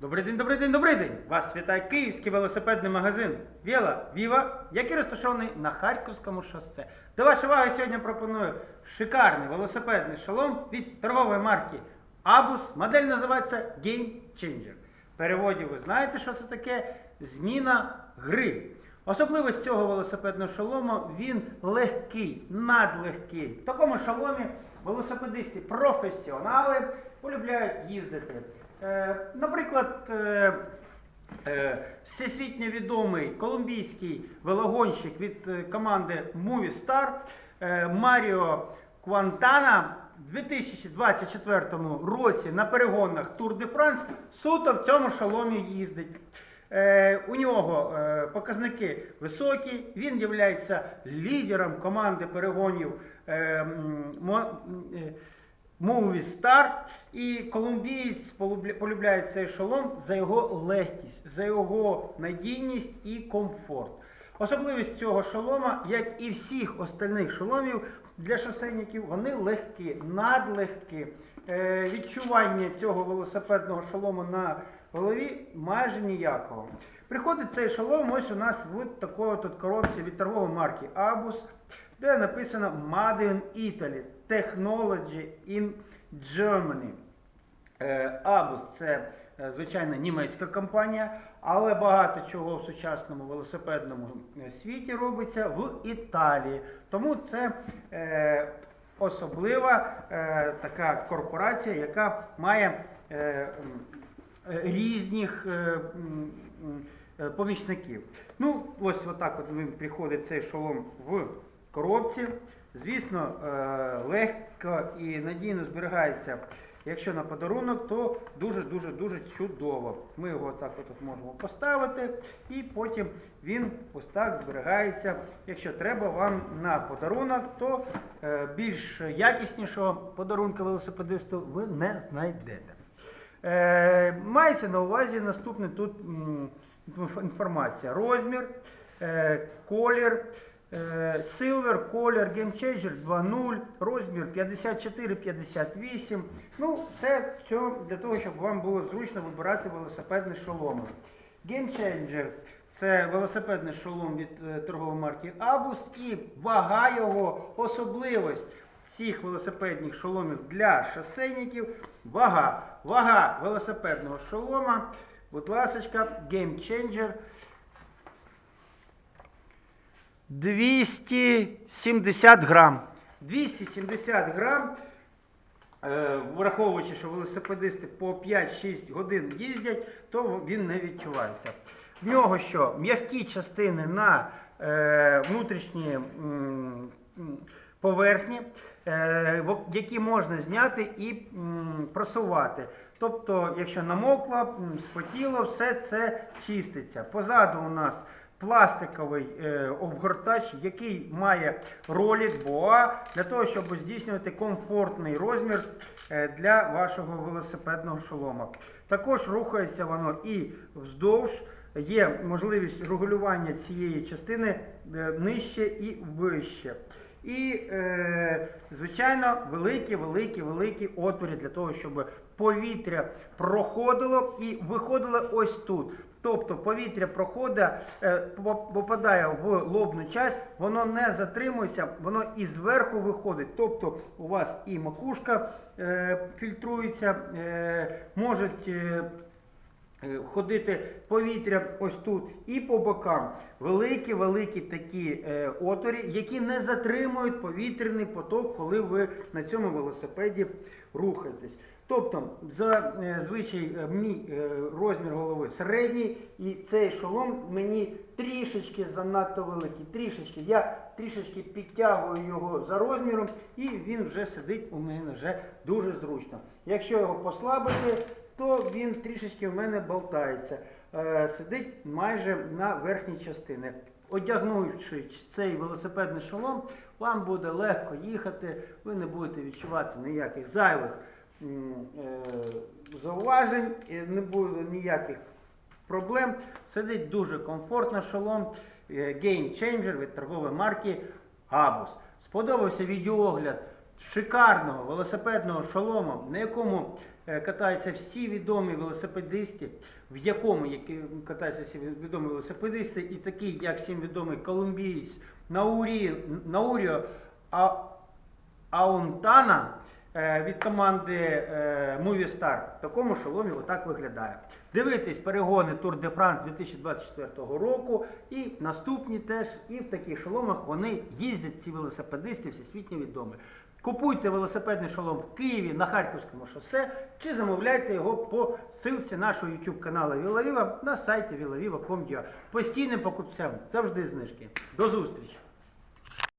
Добрий день, добрий день, добрий день! Вас вітає київський велосипедний магазин Віла Віва, який розташований на Харківському шосе. До вашої уваги сьогодні пропоную шикарний велосипедний шолом від торгової марки Abus. Модель називається Game Changer. В переводі ви знаєте, що це таке? Зміна гри. Особливість цього велосипедного шолому він легкий, надлегкий. В такому шоломі велосипедисти професіонали полюбляють їздити. Е, наприклад, е, е, всесвітньо відомий колумбійський велогонщик від команди Movistar е, Маріо Квантана в 2024 році на перегонах Tour de France суто в цьому шоломі їздить. У нього показники високі, він є лідером команди перегонів е, Movistar. І колумбієць полюбляє цей шолом за його легкість, за його надійність і комфорт. Особливість цього шолома, як і всіх остальних шоломів для шосейників, вони легкі, надлегкі. Е, відчування цього велосипедного шолому на голові майже ніякого. Приходить цей шолом ось у нас в такої тут коробці від торгової марки Abus, де написано Made in Italy, Technology in Germany. Е, Abus це е, звичайно німецька компанія, але багато чого в сучасному велосипедному е, світі робиться в Італії. Тому це особлива така корпорація, яка має різних помічників. Ну, ось отак от він приходить цей шолом в коробці. Звісно, е, легко і надійно зберігається. Якщо на подарунок, то дуже-дуже дуже чудово. Ми його так от можемо поставити, і потім він ось так зберігається. Якщо треба вам на подарунок, то е, більш якіснішого подарунка велосипедисту ви не знайдете. Е, мається на увазі наступне тут інформація. Розмір, колір, Silver Color Game Changer 2.0, розмір 54-58. Ну, це все для того, щоб вам було зручно вибирати велосипедний шолом. Game Changer це велосипедний шолом від е, торгової марки Abus і вага його особливість всіх велосипедних шоломів для шосейників. Вага. Вага велосипедного шолома. Будь ласка, Game Changer 270 грам. 270 грам. Е, Враховуючи, що велосипедисти по 5-6 годин їздять, то він не відчувається. В нього що? М'які частини на е, внутрішні поверхні, е, які можна зняти і м, просувати. Тобто, якщо намокло, м, спотіло, все це чиститься. Позаду у нас пластиковий е, обгортач, який має ролик БОА для того, щоб здійснювати комфортний розмір е, для вашого велосипедного шолома. Також рухається воно і вздовж. Є можливість регулювання цієї частини е, нижче і вище. І, е, звичайно, великі, великі, великі отвори для того, щоб повітря проходило і виходило ось тут. Тобто повітря проходить, е, попадає в лобну часть, воно не затримується, воно і зверху виходить. Тобто у вас і макушка е, фільтрується, е, можуть. Ходити повітря ось тут і по бокам. Великі-великі такі отворі, які не затримують повітряний поток, коли ви на цьому велосипеді рухаєтесь. Тобто, за е, е, мій е, розмір голови середній, і цей шолом мені трішечки занадто великий. Трішечки. Я трішечки підтягую його за розміром, і він вже сидить у мене вже дуже зручно. Якщо його послабити, то він трішечки в мене болтається. Сидить майже на верхній частині. Одягнувши цей велосипедний шолом, вам буде легко їхати, ви не будете відчувати ніяких зайвих зауважень, не буде ніяких проблем. Сидить дуже комфортно шолом е, Game Changer від торгової марки Abus. Сподобався відеоогляд шикарного велосипедного шолому, на якому е, катаються всі відомі велосипедисти, в якому катаються всі відомі велосипедисти, і такі, як всім відомий колумбієць Наурі, Науріо Аунтана е, від команди е, Movistar. В такому шоломі отак виглядає. Дивитесь перегони Tour de France 2024 року і наступні теж. І в таких шоломах вони їздять, ці велосипедисти, всесвітньо відомі. Купуйте велосипедний шолом в Києві на Харківському шосе чи замовляйте його по ссылці нашого YouTube каналу Вілавіва на сайті vilaviva.com.ua. Постійним покупцям завжди знижки. До зустрічі!